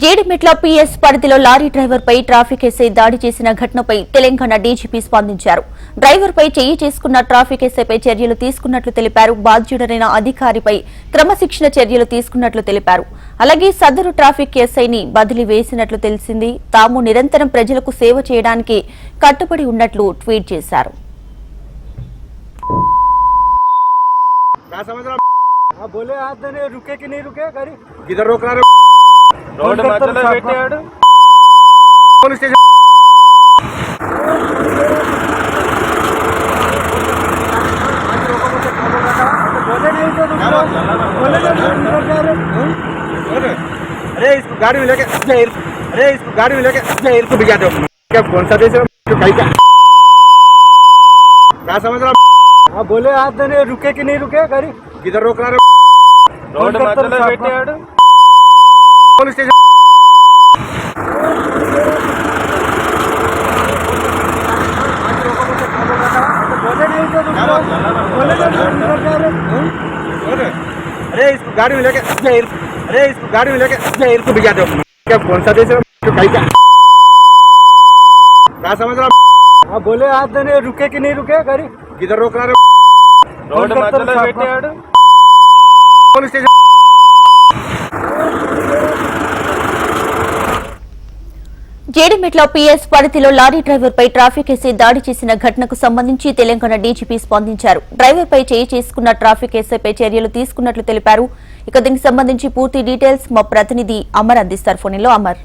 Jeedimetla PS పరిధిలో lorry driver పై traffic SI దాడి చేసిన ఘటనపై తెలంగాణ డీజీపీ స్పందించారు డ్రైవర్ పై చెయ్యి చేసుకున్న ట్రాఫిక్ ఎస్ఐపై చర్యలు తీసుకున్నట్లు తెలిపారు బాధ్యుడైన అధికారిపై క్రమశిక్షణ చర్యలు తీసుకున్నట్లు తెలిపారు అలాగే సదరు ట్రాఫిక్ ఎస్ఐని బదిలీ వేసినట్లు తెలిసింది తాము నిరంతరం ప్రజలకు సేవ చేయడానికి కట్టుబడి ఉన్నట్లు ట్వీట్ చేశారు क्या समझ रहा हाँ बोले आज नहीं रुके कि नहीं रुके गाड़ी किधर रोक रहा है రోడ్డు మధ్యలో పెట్టాడు पुलिस स्टेशन बोले नहीं तो रुको बोले नहीं तो रुको यार अरे इसको गाड़ी में लेके अरे इसको गाड़ी में लेके इसको भिजा दो क्या कौन सा देश है तो कहीं का क्या समझ रहा हाँ बोले आज नहीं रुके कि नहीं रुके गाड़ी किधर रोक रहा है రోడ్డు మధ్యలో పెట్టాడు पुलिस स्टेशन गाड़ी में लेके अरे इसको गाड़ी में लेके इसको भिजा दो क्या कौन सा देश है? तो क्या? समझ रहा हाँ, आप बोले आप देने रुके कि नहीं रुके गाड़ी? किधर रोक रहा रोड तो पुलिस स्टेशन జేడిమెట్ల పిఎస్ పరిధిలో లారీ డ్రైవర్ పై ట్రాఫిక్ ఎస్ఐ దాడి చేసిన ఘటనకు సంబంధించి తెలంగాణ డీజీపీ స్పందించారు. డ్రైవర్ పై చేయి చేసుకున్న ట్రాఫిక్ ఎస్ఐపై చర్యలు తీసుకున్నట్లు తెలిపారు. ఇక దీనికి సంబంధించి పూర్తి డీటెయిల్స్ మా ప్రతినిధి అమర్ అందిస్తారు. ఫోన్లో అమర్.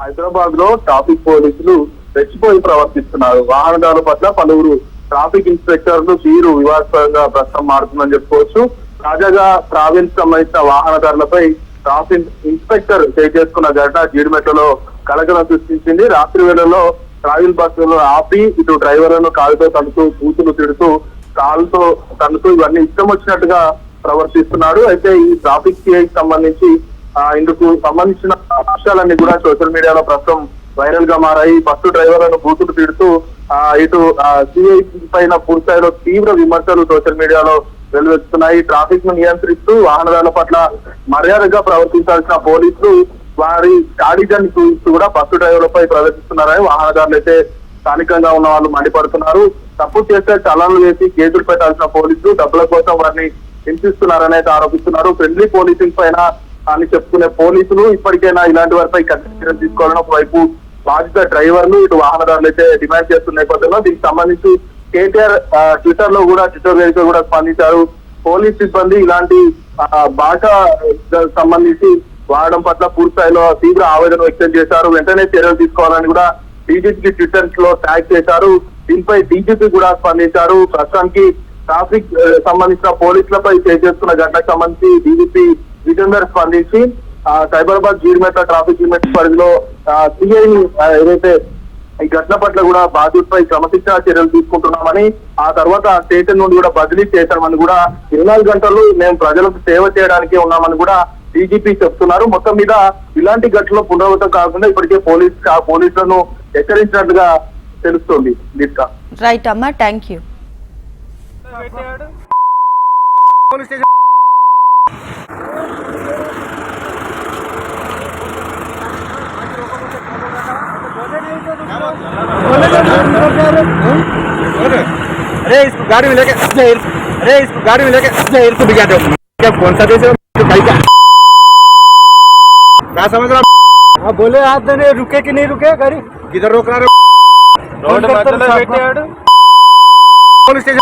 హైదరాబాద్లో ట్రాఫిక్ పోలీసులు రెచ్చిపోయి ప్రవర్తిస్తున్నారు. వాహనదారుల పట్ల పలువురు ట్రాఫిక్ ఇన్స్పెక్టర్లు తీరు వివాదాస్పదంగా ప్రస్తుతం మారుతుందని చెప్పుకోవచ్చు. తాజాగా ప్రావిన్స్ సంబంధించిన వాహనదారులపై ట్రాఫిక్ ఇన్స్పెక్టర్ చేయి చేసుకున్న ఘటన జీడిమెట్లలో కలకలం సృష్టించింది. రాత్రి వేళల్లో ట్రావెల్ బస్సులను ఆపి ఇటు డ్రైవర్లను కాలుతో తనుతూ కూతులు తిడుతూ కాలుతో తనుతూ ఇవన్నీ ఇష్టం వచ్చినట్టుగా ప్రవర్తిస్తున్నాడు. అయితే ఈ ట్రాఫిక్ సిఐకి సంబంధించి ఇందుకు సంబంధించిన అంశాలన్నీ కూడా సోషల్ మీడియాలో ప్రస్తుతం వైరల్గా మారాయి. బస్సు డ్రైవర్లను బూతులు తిడుతూ ఆ, ఇటు సిఐ పైన పూర్తిస్థాయిలో తీవ్ర విమర్శలు సోషల్ మీడియాలో వెలువెత్తుతున్నాయి. ట్రాఫిక్ను నియంత్రిస్తూ వాహనదారుల పట్ల మర్యాదగా ప్రవర్తించాల్సిన పోలీసులు వారి గాడిజాన్ని చూపిస్తూ కూడా బస్సు డ్రైవర్లపై ప్రదర్శిస్తున్నారని వాహనదారులు అయితే స్థానికంగా ఉన్న వాళ్ళు మండిపడుతున్నారు. తప్పు చేస్తే చలనలు వేసి కేసులు పెట్టాల్సిన పోలీసులు డబ్బుల కోసం వారిని హింసిస్తున్నారని అయితే ఆరోపిస్తున్నారు. ఫ్రెండ్లీ పోలీసింగ్ పైన అని చెప్పుకునే పోలీసులు ఇప్పటికైనా ఇలాంటి వారిపై కఠిన చర్యలు తీసుకోవాలని ఒకవైపు బాధిత డ్రైవర్లు ఇటు వాహనదారులు అయితే డిమాండ్ చేస్తున్న నేపథ్యంలో దీనికి సంబంధించి కేటీఆర్ ట్విట్టర్లో కూడా ట్విట్టర్ వేదిక కూడా స్పందించారు. పోలీస్ సిబ్బంది ఇలాంటి భాష సంబంధించి వాడడం పట్ల పూర్తి స్థాయిలో తీవ్ర ఆవేదన వ్యక్తం చేశారు. వెంటనే చర్యలు తీసుకోవాలని కూడా డీజీపీ ట్విట్టర్లో ట్యాగ్ చేశారు. దీనిపై డీజీపీ కూడా స్పందించారు. ప్రస్తుతానికి ట్రాఫిక్ సంబంధించిన పోలీసులపై చేస్తున్న ఘటనకు సంబంధించి డీజీపీ వీటందరూ స్పందించి సైబరాబాద్ జీర్మేత ట్రాఫిక్ లిమిట్ పరిధిలో సిఐ ఏదైతే ఈ ఘటన పట్ల కూడా బాధితులపై క్రమశిక్షణ చర్యలు తీసుకుంటున్నామని ఆ తర్వాత స్టేషన్ నుండి కూడా బదిలీ చేశామని కూడా ఇరవై గంటలు మేము ప్రజలకు సేవ చేయడానికి ఉన్నామని కూడా డీజీపీ చెప్తున్నారు. మొత్తం మీద ఇలాంటి ఘటనలో పునరావృతం కాకుండా ఇప్పటికే పోలీస్ పోలీసులను హెచ్చరించినట్టుగా తెలుస్తుంది రైట్ అమ్మా థ్యాంక్ యూ अरे इसको गाड़ी में लेके अरे इसको गाड़ी में लेके इसको भिजा दो। क्या कौन सा देश है? तो भाई क्या समझ रहा हाँ, आप बोले आप देने तो रुके कि नहीं रुके? गाड़ी किधर रोक रहा है? Road police station